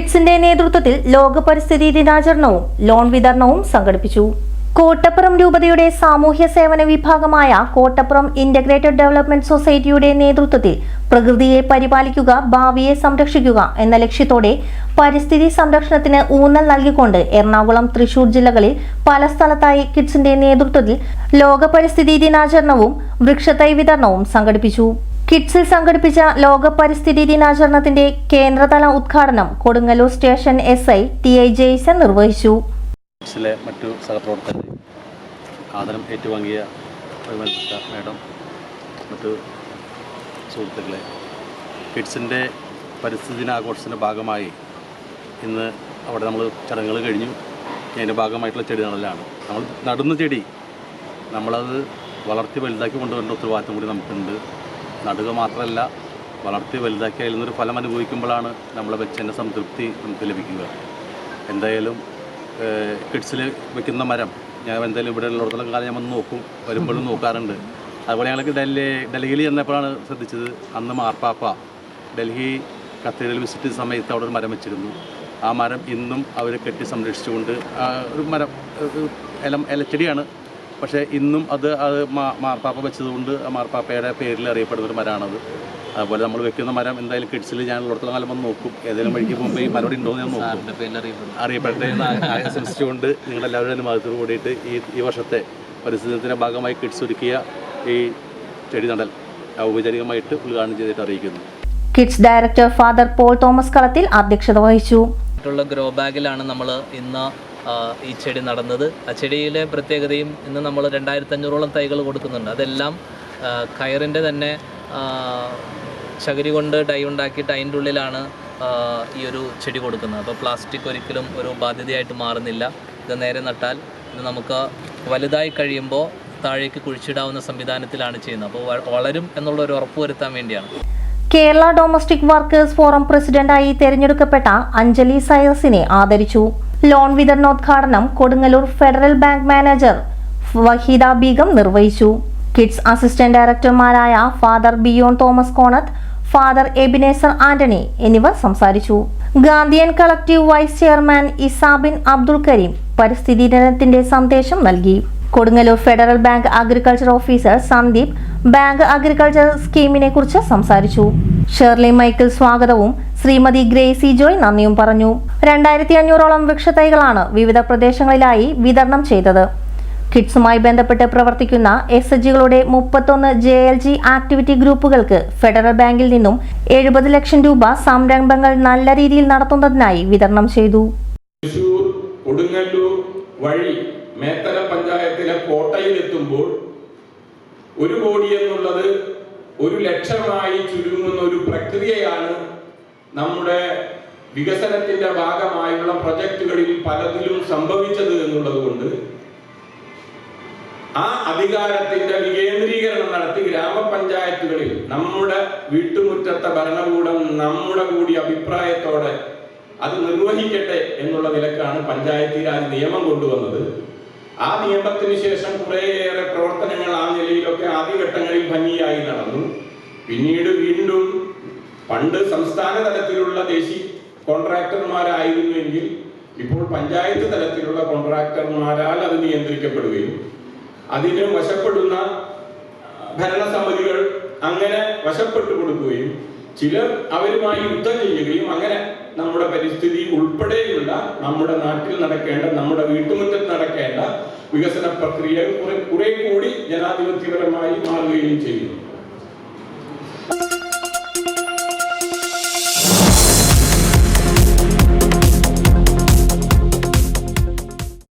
കിഡ്സിന്റെ നേതൃത്വത്തിൽ ലോക പരിസ്ഥിതി ദിനാചരണവും ലോൺ വിതരണവും സംഘടിപ്പിച്ചു. കോട്ടപ്പുറം രൂപതയുടെ സാമൂഹ്യ സേവന വിഭാഗമായ കോട്ടപ്പുറം ഇന്റഗ്രേറ്റഡ് ഡെവലപ്മെന്റ് സൊസൈറ്റിയുടെ നേതൃത്വത്തിൽ പ്രകൃതിയെ പരിപാലിക്കുക ഭാവിയെ സംരക്ഷിക്കുക എന്ന ലക്ഷ്യത്തോടെ പരിസ്ഥിതി സംരക്ഷണത്തിന് ഊന്നൽ നൽകിക്കൊണ്ട് എറണാകുളം തൃശൂർ ജില്ലകളിൽ പല സ്ഥലത്തായി കിഡ്സിന്റെ നേതൃത്വത്തിൽ ലോക പരിസ്ഥിതി ദിനാചരണവും വൃക്ഷത്തൈ വിതരണവും സംഘടിപ്പിച്ചു. കിഡ്സിൽ സംഘടിപ്പിച്ച ലോക പരിസ്ഥിതി ദിനാചരണത്തിന്റെ കേന്ദ്രതല ഉദ്ഘാടനം Kodungallur station S I T I Jaison നിർവഹിച്ചു. കിഡ്സിലെ മറ്റു സഹപ്രവർത്തകർ ആദരം ഏറ്റുവാങ്ങിയ ബഹുമാനപ്പെട്ട മറ്റു സുഹൃത്തുക്കളെ കിഡ്സിന്റെ പരിസ്ഥിതി ദിനാഘോഷത്തിന്റെ ഭാഗമായി ഇന്ന് അവിടെ നമ്മൾ ചടങ്ങുകൾ കഴിഞ്ഞു. അതിന്റെ ഭാഗമായിട്ടുള്ള ചെടി നടലാണ് നമ്മൾ നടുന്ന ചെടി നമ്മളത് വളർത്തി വലുതാക്കി കൊണ്ടുവരേണ്ട ഉത്തരവാദിത്തം കൂടി നമുക്കുണ്ട്. നടുക മാത്രമല്ല വളർത്തി വലുതാക്കി അതിൽ നിന്നൊരു ഫലം അനുഭവിക്കുമ്പോഴാണ് നമ്മളെ വെച്ചതിന്റെ സംതൃപ്തി നമുക്ക് ലഭിക്കുക. എന്തായാലും കിഡ്സിൽ വെക്കുന്ന മരം ഞാൻ എന്തായാലും ഇവിടെ ഉള്ളിടത്തോളം കാലം ഞാൻ വന്ന് നോക്കും വരുമ്പോഴും നോക്കാറുണ്ട്. അതുപോലെ ഞങ്ങൾക്ക് ഡൽഹി ഡൽഹിയിൽ ചെന്നപ്പോഴാണ് ശ്രദ്ധിച്ചത് അന്ന് മാർപ്പാപ്പ ഡൽഹി കത്തീഡ്രൽ വിസിറ്റ് സമയത്ത് അവിടെ ഒരു മരം വെച്ചിരുന്നു. ആ മരം ഇന്നും അവർ കെട്ടി സംരക്ഷിച്ചുകൊണ്ട് ഒരു മരം ഇല ഇലച്ചെടിയാണ് പക്ഷേ ഇന്നും അത് അത് മാ- മാർപ്പാപ്പ വെച്ചതുകൊണ്ട് ആ മാർപ്പാപ്പയുടെ പേരിൽ അറിയപ്പെടുന്ന ഒരു മരമാണത് അതുപോലെ നമ്മൾ വെക്കുന്ന മരം എന്തായാലും കിഡ്സിൽ ഞാൻ ഉള്ളിടത്തോളം കാലം വന്ന് നോക്കും. ഏതെങ്കിലും വഴിക്ക് പോകുമ്പോൾ ഈ മരം ഉണ്ടോ എന്ന് ഞാൻ നോക്കും. അറിയപ്പെട്ടെ എന്ന് ആശംസിച്ചുകൊണ്ട് നിങ്ങളെല്ലാവരുടെ അനുവാദത്തോട് കൂടിയിട്ട് ഈ ഈ വർഷത്തെ പരിസ്ഥിതിയുടെ ഭാഗമായി കിഡ്സ് ഒരുക്കിയ ഈ ചെടി നടൽ ഔപചാരികമായിട്ട് ഉദ്ഘാടനം ചെയ്തിട്ട് അറിയിക്കുന്നു. KIDS director father Paul Thomas Kalathil അധ്യക്ഷത വഹിച്ചു. ഗ്രോ ബാഗിലാണ് നമ്മൾ ഇന്ന് ഈ ചെടി നടന്നത്. ആ ചെടിയിലെ പ്രത്യേകതയും ഇന്ന് നമ്മൾ രണ്ടായിരത്തി അഞ്ഞൂറോളം തൈകൾ കൊടുക്കുന്നുണ്ട്. അതെല്ലാം കയറിന്റെ തന്നെ ചകിരി കൊണ്ട് ഡൈ ഉണ്ടാക്കിയിട്ട് അതിന്റെ ഉള്ളിലാണ് ഈ ഒരു ചെടി കൊടുക്കുന്നത്. അപ്പോൾ പ്ലാസ്റ്റിക് ഒരിക്കലും ഒരു ബാധ്യതയായിട്ട് മാറുന്നില്ല. ഇത് നേരെ നട്ടാൽ ഇത് നമുക്ക് വലുതായി കഴിയുമ്പോൾ താഴേക്ക് കുഴിച്ചിടാവുന്ന സംവിധാനത്തിലാണ് ചെയ്യുന്നത്. അപ്പോൾ വളരും എന്നുള്ള ഒരു ഉറപ്പ് വരുത്താൻ വേണ്ടിയാണ്. കേരള ഡൊമസ്റ്റിക് വർക്കേഴ്സ് ഫോറം പ്രസിഡന്റായി തെരഞ്ഞെടുക്കപ്പെട്ട അഞ്ജലി സയസിനെ ആദരിച്ചു. ലോൺ വിതരണോദ്ഘാടനം Kodungallur federal bank manager Waheeda Beegum നിർവഹിച്ചു. കിഡ്സ് അസിസ്റ്റന്റ് ഡയറക്ടർമാരായ father Biyon Thomas Konath father Ebenezer Antony എന്നിവർ സംസാരിച്ചു. Gandhian collective vice chairman Isabin Abdul Kareem പരിസ്ഥിതി ദിനത്തിന്റെ സന്ദേശം നൽകി. Kodungallur federal bank agriculture officer Sandeep bank agriculture സ്കീമിനെ കുറിച്ച് സംസാരിച്ചു. ഷേർലി മൈക്കിൾ സ്വാഗതവും ശ്രീമതി ഗ്രേസി ജോയ് നന്ദിയും പറഞ്ഞു. രണ്ടായിരത്തി അഞ്ഞൂറോളം വൃക്ഷത്തൈകളാണ് വിവിധ പ്രദേശങ്ങളിലായി വിതരണം ചെയ്തത്. കിഡ്സുമായി ബന്ധപ്പെട്ട് പ്രവർത്തിക്കുന്ന എസ് എച്ച് ജികളുടെ മുപ്പത്തൊന്ന് ജെ എൽ ജി ആക്ടിവിറ്റി ഗ്രൂപ്പുകൾക്ക് ഫെഡറൽ ബാങ്കിൽ നിന്നും എഴുപത് ലക്ഷം രൂപ സംരംഭങ്ങൾ നല്ല രീതിയിൽ നടത്തുന്നതിനായി വിതരണം ചെയ്തു. കൊടുങ്ങല്ലൂർ വഴി മേത്തല പഞ്ചായത്തിലെ കോട്ടയിലെത്തുമ്പോൾ ഒരു കോടി എന്നുള്ളത് ഒരു ലക്ഷമായി ചുരുങ്ങുന്ന ഒരു പ്രക്രിയയാണ് നമ്മുടെ വികസനത്തിന്റെ ഭാഗമായുള്ള പ്രൊജക്ടുകളിൽ പലതിലും സംഭവിച്ചത് എന്നുള്ളത് കൊണ്ട് ആ അധികാരത്തിന്റെ വികേന്ദ്രീകരണം നടത്തി ഗ്രാമപഞ്ചായത്തുകളിൽ നമ്മുടെ വീട്ടുമുറ്റത്തെ ഭരണകൂടം നമ്മുടെ കൂടി അഭിപ്രായത്തോടെ അത് നിർവഹിക്കട്ടെ എന്നുള്ള നിലക്കാണ് പഞ്ചായത്തി രാജ് നിയമം കൊണ്ടുവന്നത്. ആ നിയമത്തിന് ശേഷം കുറേയേറെ പ്രവർത്തനങ്ങൾ ആ നിലയിലൊക്കെ ആദ്യഘട്ടങ്ങളിൽ ഭംഗിയായി നടന്നു. പിന്നീട് വീണ്ടും പണ്ട് സംസ്ഥാന തലത്തിലുള്ള ദേശീയ കോൺട്രാക്ടർമാരായിരുന്നുവെങ്കിൽ ഇപ്പോൾ പഞ്ചായത്ത് തലത്തിലുള്ള കോൺട്രാക്ടർമാരാൽ അത് നിയന്ത്രിക്കപ്പെടുകയും അതിന് വശപ്പെടുന്ന ഭരണസമിതികൾ അങ്ങനെ വശപ്പെട്ടു കൊടുക്കുകയും ചിലർ അവരുമായി യുദ്ധം ചെയ്യുകയും അങ്ങനെ നമ്മുടെ പരിസ്ഥിതി ഉൾപ്പെടെയുള്ള നമ്മുടെ നാട്ടിൽ നടക്കേണ്ട നമ്മുടെ വീട്ടുമുറ്റത്ത് നടക്കേണ്ട വികസന പ്രക്രിയ കുറെ കുറെ കൂടി ജനാധിപത്യപരമായി മാറുകയും ചെയ്യുന്നു.